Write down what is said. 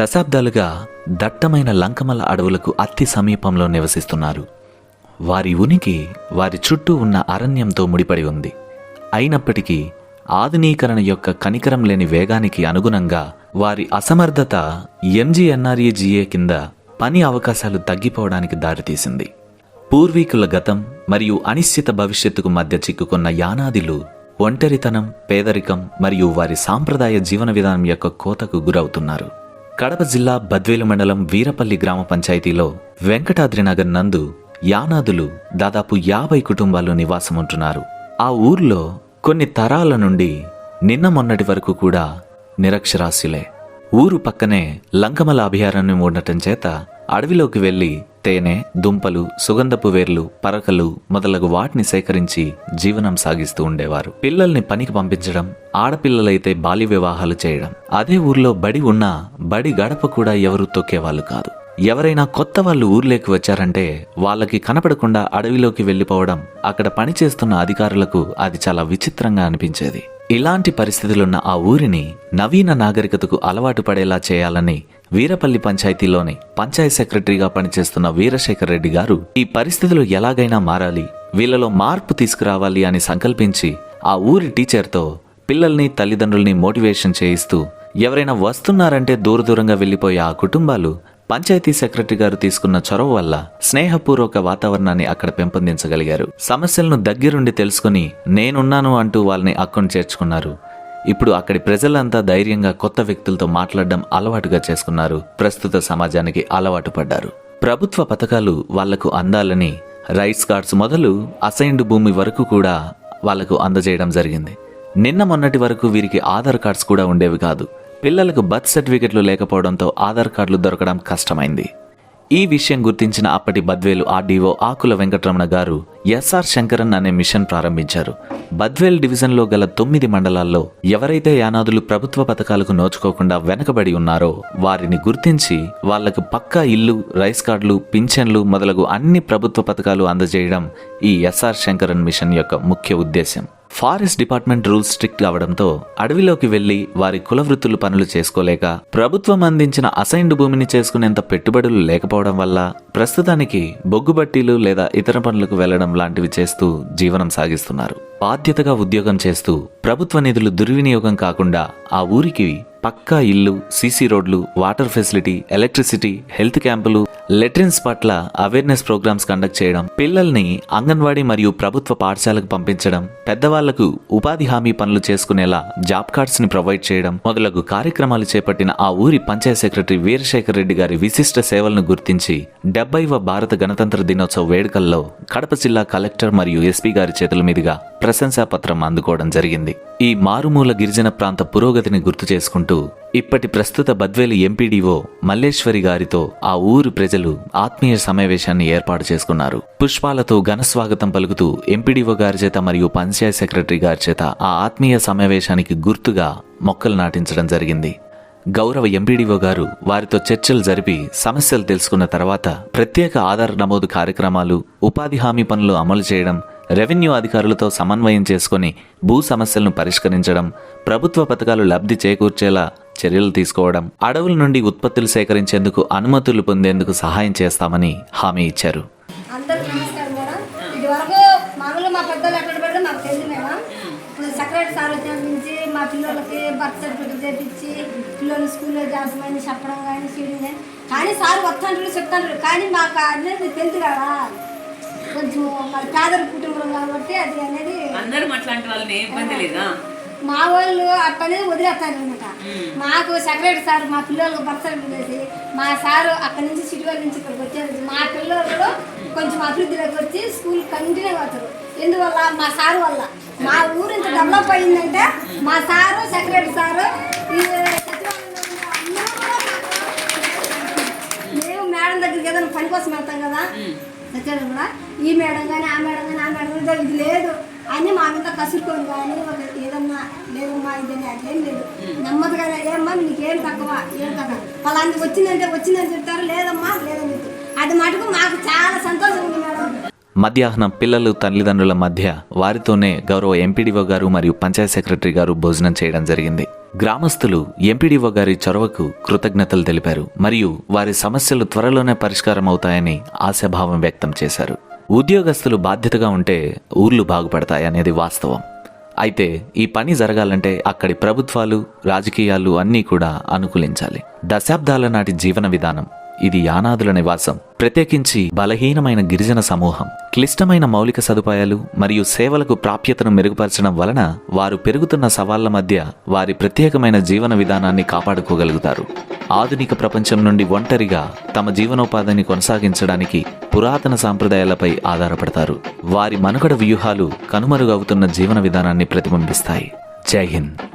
దశాబ్దాలుగా దట్టమైన లంకమల అడవులకు అతి సమీపంలో నివసిస్తున్నారు. వారి ఉనికి వారి చుట్టూ ఉన్న అరణ్యంతో ముడిపడి ఉంది. అయినప్పటికీ ఆధునీకరణ యొక్క కనికరం లేని వేగానికి అనుగుణంగా వారి అసమర్థత ఎంజీఎన్ఆర్ఏజీఏ కింద పని అవకాశాలు తగ్గిపోవడానికి దారితీసింది. పూర్వీకుల గతం మరియు అనిశ్చిత భవిష్యత్తుకు మధ్య చిక్కుకున్న యానాదిలు ఒంటరితనం పేదరికం మరియు వారి సాంప్రదాయ జీవన విధానం యొక్క కోతకు గురవుతున్నారు. కడప జిల్లా బద్వేలు మండలం వీరపల్లి గ్రామ పంచాయతీలో వెంకటాద్రినగర్ నందు యానాదులు దాదాపు యాభై కుటుంబాలు నివాసముంటున్నారు. ఆ ఊర్లో కొన్ని తరాల నుండి నిన్న మొన్నటి వరకు కూడా నిరక్షరాస్యులే. ఊరు పక్కనే లంకమల అభయారణ్యం ఉండటం చేత అడవిలోకి వెళ్ళి తేనె దుంపలు సుగంధపు వేర్లు పరకలు మొదలగు వాటిని సేకరించి జీవనం సాగిస్తూ ఉండేవారు. పిల్లల్ని పనికి పంపించడం ఆడపిల్లలైతే బాల్య వివాహాలు చేయడం. అదే ఊర్లో బడి ఉన్నా బడి గడప కూడా ఎవరు తొక్కేవాళ్ళు కాదు. ఎవరైనా కొత్త వాళ్ళు ఊర్లోకి వచ్చారంటే వాళ్ళకి కనపడకుండా అడవిలోకి వెళ్ళిపోవడం అక్కడ పనిచేస్తున్న అధికారులకు అది చాలా విచిత్రంగా అనిపించేది. ఇలాంటి పరిస్థితులున్న ఆ ఊరిని నవీన నాగరికతకు అలవాటు పడేలా చేయాలని వీరపల్లి పంచాయతీలోని పంచాయత్ సెక్రటరీగా పనిచేస్తున్న వీరశేఖర్ రెడ్డి గారు ఈ పరిస్థితులు ఎలాగైనా మారాలి వీళ్ళలో మార్పు తీసుకురావాలి అని సంకల్పించి ఆ ఊరి టీచర్తో పిల్లల్ని తల్లిదండ్రుల్ని మోటివేషన్ చేయిస్తూ ఎవరైనా వస్తున్నారంటే దూర దూరంగా వెళ్ళిపోయే ఆ కుటుంబాలు పంచాయతీ సెక్రటరీ గారు తీసుకున్న చొరవ వల్ల స్నేహపూర్వక వాతావరణాన్ని అక్కడ పెంపొందించగలిగారు. సమస్యలను దగ్గరుండి తెలుసుకుని నేనున్నాను అంటూ వాళ్ళని అక్కను చేర్చుకున్నారు. ఇప్పుడు అక్కడి ప్రజలంతా ధైర్యంగా కొత్త వ్యక్తులతో మాట్లాడడం అలవాటుగా చేసుకున్నారు. ప్రస్తుత సమాజానికి అలవాటు పడ్డారు. ప్రభుత్వ పథకాలు వాళ్ళకు అందాలని రైట్స్ కార్డ్స్ మొదలు అసైన్డ్ భూమి వరకు కూడా వాళ్ళకు అందజేయడం జరిగింది. నిన్న మొన్నటి వరకు వీరికి ఆధార్ కార్డ్స్ కూడా ఉండేవి కాదు. పిల్లలకు బర్త్ సర్టిఫికెట్లు లేకపోవడంతో ఆధార్ కార్డులు దొరకడం కష్టమైంది. ఈ విషయం గుర్తించిన అప్పటి బద్వేలు ఆర్డీఓ ఆకుల వెంకటరమణ గారు ఎస్ఆర్ శంకరన్ అనే మిషన్ ప్రారంభించారు. బద్వేల్ డివిజన్లో గల తొమ్మిది మండలాల్లో ఎవరైతే యానాదులు ప్రభుత్వ పథకాలకు నోచుకోకుండా వెనకబడి ఉన్నారో వారిని గుర్తించి వాళ్ళకు పక్కా ఇల్లు రైస్ కార్డులు పింఛన్లు మొదలగు అన్ని ప్రభుత్వ పథకాలు అందజేయడం ఈ ఎస్ఆర్ శంకరన్ మిషన్ యొక్క ముఖ్య ఉద్దేశం ఫారెస్ట్ డిపార్ట్మెంట్ రూల్స్ స్ట్రిక్ట్ అవడంతో అడవిలోకి వెళ్ళి వారి కుల వృత్తులు పనులు చేసుకోలేక ప్రభుత్వం అందించిన అసైన్డ్ భూమిని చేసుకునేంత పెట్టుబడులు లేకపోవడం వల్ల ప్రస్తుతానికి బొగ్గుబట్టీలు లేదా ఇతర పనులకు వెళ్ళడం లాంటివి చేస్తూ జీవనం సాగిస్తున్నారు. బాధ్యతగా ఉద్యోగం చేస్తూ ప్రభుత్వ నిధులు దుర్వినియోగం కాకుండా ఆ ఊరికి పక్కా ఇల్లు సీసీ రోడ్లు వాటర్ ఫెసిలిటీ ఎలక్ట్రిసిటీ హెల్త్ క్యాంపులు లెట్రిన్స్ పట్ల అవేర్నెస్ ప్రోగ్రామ్స్ కండక్ట్ చేయడం పిల్లల్ని అంగన్వాడీ మరియు ప్రభుత్వ పాఠశాలకు పంపించడం పెద్దవాళ్ళకు ఉపాధి హామీ పనులు చేసుకునేలా జాబ్ కార్డ్స్ని ప్రొవైడ్ చేయడం మొదలగు కార్యక్రమాలు చేపట్టిన ఆ ఊరి పంచాయత్ సెక్రటరీ వీరశేఖర్ రెడ్డి గారి విశిష్ట సేవలను గుర్తించి డెబ్బైవ భారత గణతంత్ర దినోత్సవ వేడుకల్లో కడప జిల్లా కలెక్టర్ మరియు ఎస్పీ గారి చేతుల మీదుగా ప్రశంసాపత్రం అందుకోవడం జరిగింది. ఈ మారుమూల గిరిజన ప్రాంత పురోగతిని గుర్తు చేసుకుంటూ ఇప్పటి ప్రస్తుత బద్వేలు ఎంపీడీఓ మల్లేశ్వరి గారితో ఆ ఊరు ప్రజలు ఆత్మీయ సమావేశాన్ని ఏర్పాటు చేసుకున్నారు. పుష్పాలతో ఘనస్వాగతం పలుకుతూ ఎంపీడీఓ గారి చేత మరియు పంచాయత్ సెక్రటరీ గారి చేత ఆ ఆత్మీయ సమావేశానికి గుర్తుగా మొక్కలు నాటించడం జరిగింది. గౌరవ ఎంపీడీఓ గారు వారితో చర్చలు జరిపి సమస్యలు తెలుసుకున్న తర్వాత ప్రత్యేక ఆధార్ నమోదు కార్యక్రమాలు ఉపాధి హామీ పనులు అమలు చేయడం రెవెన్యూ అధికారులతో సమన్వయం చేసుకుని భూ సమస్యలను పరిష్కరించడం ప్రభుత్వ పథకాలు లబ్ధి చేకూర్చేలా చర్యలు తీసుకోవడం అడవుల నుండి ఉత్పత్తులు సేకరించేందుకు అనుమతులు పొందేందుకు సహాయం చేస్తామని హామీ ఇచ్చారు. సెక్రటరీ సార్ మా పిల్లలకి బర్త్ సర్టిఫికేట్ చేపించి పిల్లలు స్కూల్లో చేస్తామని చెప్పడం కానీ చేయడం కానీ. కానీ సార్ వస్తాంటారు చెప్తాంటారు కానీ మాకు అనేది తెలుసు కదా. కొంచెం మరి పేదల కుటుంబం కాబట్టి అది అనేది అందరూ అట్లాంటి వాళ్ళని ఇబ్బంది లేదా? మా వాళ్ళు అట్టనేది వదిలేస్తారు అనమాట మాకు సెక్రటరీ సార్ మా పిల్లలకు సర్టిఫికేట్ చేసి మా సారు అక్కడి నుంచి సిటీ నుంచి ఇక్కడికి వచ్చారు మా పిల్లలు కొంచెం అభివృద్ధిలోకి వచ్చి స్కూల్ కంటిన్యూ అవుతారు. ఎందువల్ల? మా సారు వల్ల. మా ఊరు ఇంత డెవలప్ అయిందంటే మా సారు సెక్రటరీ సారు మేము మేడం దగ్గరికి ఏదైనా పని కోసం వెళ్తాం కదా. సత్యాలు కూడా ఈ మేడం కానీ ఆ మేడం కానీ ఆ మేడం ఇది లేదు. అని మా మీద కసురుకొని కానీ ఒక ఏదమ్మా లేదమ్మా ఇదని అట్లేం లేదు. నమ్మదు కదా ఏమ్మా నీకేం తక్కువ? ఏం కదా పలాంటి వచ్చిందంటే వచ్చిందని చెప్తారు లేదమ్మా లేదని అది మటుకు మాకు చాలా సంతోషం ఉంది మేడం. మధ్యాహ్నం పిల్లలు తల్లిదండ్రుల మధ్య వారితోనే గౌరవ ఎంపీడీఓ గారు మరియు పంచాయత్ సెక్రటరీ గారు భోజనం చేయడం జరిగింది. గ్రామస్తులు ఎంపీడీఓ గారి చొరవకు కృతజ్ఞతలు తెలిపారు మరియు వారి సమస్యలు త్వరలోనే పరిష్కారం అవుతాయని ఆశాభావం వ్యక్తం చేశారు. ఉద్యోగస్తులు బాధ్యతగా ఉంటే ఊర్లు బాగుపడతాయి అనేది వాస్తవం. అయితే ఈ పని జరగాలంటే అక్కడి ప్రభుత్వాలు రాజకీయాలు అన్నీ కూడా అనుకూలించాలి. దశాబ్దాల నాటి జీవన విధానం ఇది యానాదుల నివాసం. ప్రత్యేకించి బలహీనమైన గిరిజన సమూహం క్లిష్టమైన మౌలిక సదుపాయాలు మరియు సేవలకు ప్రాప్యతను మెరుగుపరచడం వలన వారు పెరుగుతున్న సవాళ్ళ మధ్య వారి ప్రత్యేకమైన జీవన విధానాన్ని కాపాడుకోగలుగుతారు. ఆధునిక ప్రపంచం నుండి ఒంటరిగా తమ జీవనోపాధిని కొనసాగించడానికి పురాతన సాంప్రదాయాలపై ఆధారపడతారు. వారి మనుగడ వ్యూహాలు కనుమరుగవుతున్న జీవన విధానాన్ని ప్రతిబింబిస్తాయి. జై హింద్.